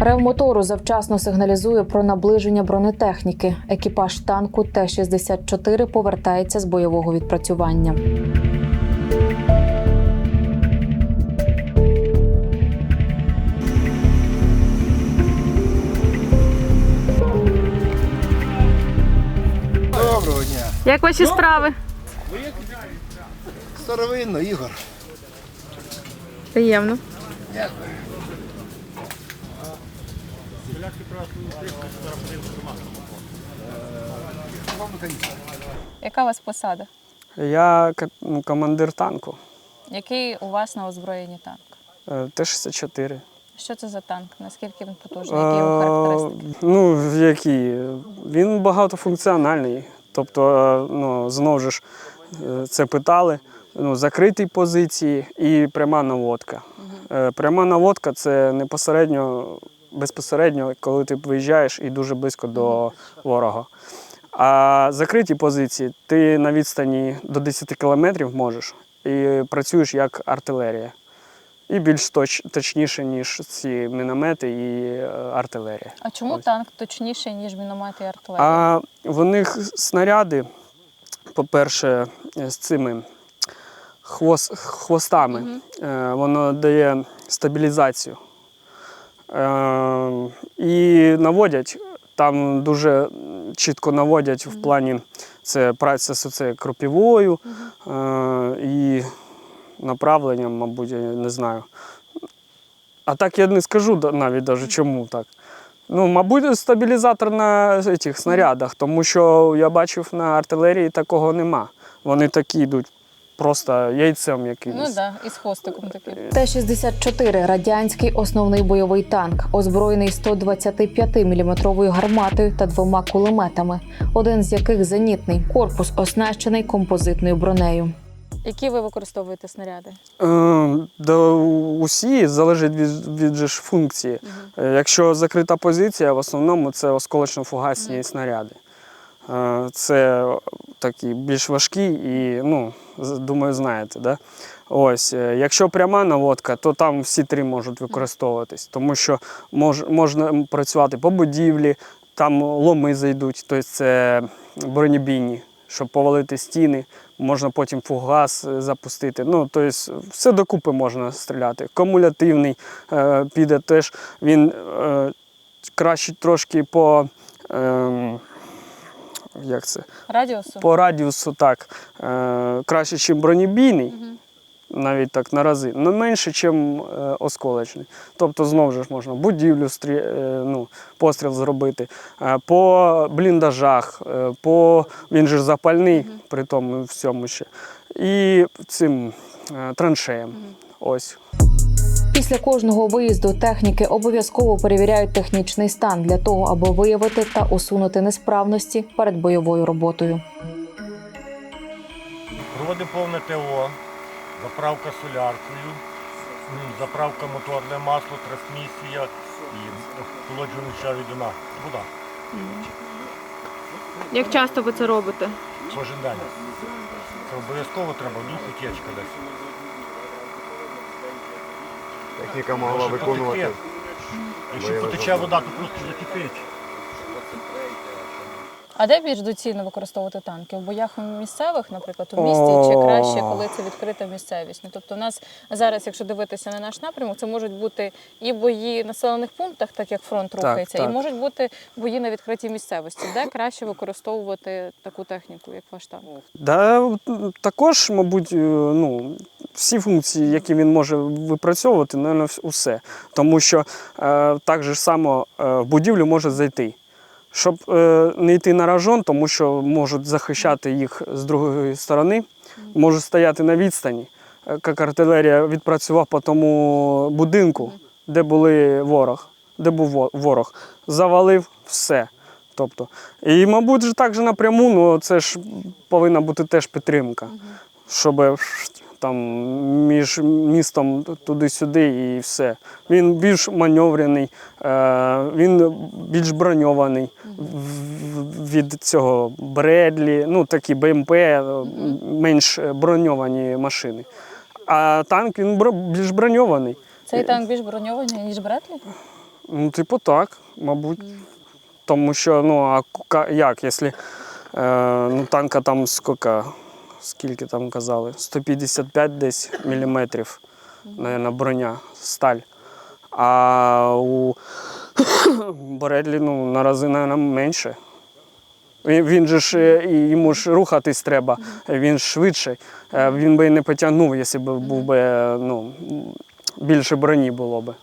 Рев мотору завчасно сигналізує про наближення бронетехніки. Екіпаж танку Т-64 повертається з бойового відпрацювання. Доброго дня. Як ваші справи? Старовинно, Ігор. Приємно. Яка у вас посада? Я командир танку Який у вас на озброєнні танк? е, Т-64. Що це за танк? Наскільки він потужний? Які його Е, характеристики? Ну, які? Він багатофункціональний. Тобто, е, ну, знову ж це питали. Ну, закриті позиції і пряма наводка. Пряма наводка це непосередньо, безпосередньо, коли ти виїжджаєш і дуже близько до ворога. А закриті позиції ти на відстані до 10 кілометрів можеш і працюєш як артилерія. І більш точ, точніше, ніж ці міномети і е, артилерія. А чому ось. танк точніший, ніж міномет і артилерія? А в них снаряди, по-перше, з цими хвост, хвостами, е, воно дає стабілізацію. Е, і наводять, там дуже чітко наводять в плані це праця з кропівою е, і направленням, мабуть, я не знаю. А так я не скажу навіть даже, чому так. Ну, мабуть, стабілізатор на цих снарядах, тому що я бачив на артилерії такого нема. Вони такі йдуть просто яйцем якимось. Ну так, да, із хвостиком таким. Т-64 – радянський основний бойовий танк, озброєний 125-мм гарматою та двома кулеметами, один з яких зенітний. Корпус оснащений композитною бронею. Які ви використовуєте снаряди? Е, да, усі залежить від, від же ж функції. Е, Якщо закрита позиція, в основному це осколочно-фугасні снаряди. Е, Це такі більш важкі і, ну, думаю, знаєте. Да? Ось, е, якщо пряма наводка, то там всі три можуть використовуватись, тому що мож, можна працювати по будівлі, там ломи зайдуть, тобто це бронебійні, щоб повалити стіни, можна потім фугас е, запустити. Ну, тобто все докупи можна стріляти. Кумулятивний е, піде теж, він е, краще трошки по. Е, як це? Радіусу? По радіусу так. Е, краще, ніж бронебійний, навіть так на рази, але менше, ніж е, осколочний. Тобто, знову ж можна будівлю стрі, е, ну, постріл зробити. Е, по бліндажах, по, він же запальний, при тому всьому ще. І цим траншеям. Ось. Після кожного виїзду техніки обов'язково перевіряють технічний стан для того, аби виявити та усунути несправності перед бойовою роботою. Проводимо повне ТО, заправка соляркою, заправка моторне масло, трансмісія і охолоджуюча рідина. Вода. Як часто ви це робите? Кожен день. Це обов'язково треба, дух утечка десь. Техніка могла виконувати. Якщо потече вода, то просто закипить. А де більш доцільно використовувати танки? В боях місцевих, наприклад, у місті, чи краще, коли це відкрита місцевість? Ну, тобто, у нас зараз, якщо дивитися на наш напрямок, це можуть бути і бої в населених пунктах, так як фронт рухається, і так. можуть бути бої на відкритій місцевості. Де краще використовувати таку техніку, як ваш танк? Да, також, мабуть, е, ну, всі функції, які він може випрацьовувати, мабуть, усе. Тому що е, так же само е, в будівлю може зайти. Щоб е, не йти на ражон, тому що можуть захищати їх з другої сторони, можуть стояти на відстані. Е, Як артилерія відпрацював по тому будинку, де були ворог, де був ворог, завалив все. Тобто, і, мабуть, так же напряму, ну це ж повинна бути теж підтримка, щоб там між містом туди-сюди і все. Він більш маневрений, е, він більш броньований від цього Бредлі, ну такі БМП, е, менш броньовані машини. А танк він більш броньований. Цей танк більш броньований, ніж Бретлі? Ну, типу, так, мабуть. Тому що, ну, а як, якщо е, ну, танка там скільки, скільки там казали? 155 десь міліметрів, наверное, броня, сталь. А у Бредлі ну, на рази, наверное, менше. Він, же ж йому ж рухатись треба, він ж швидше. Е, Він би і не потягнув, якщо б був би, ну, більше броні було б.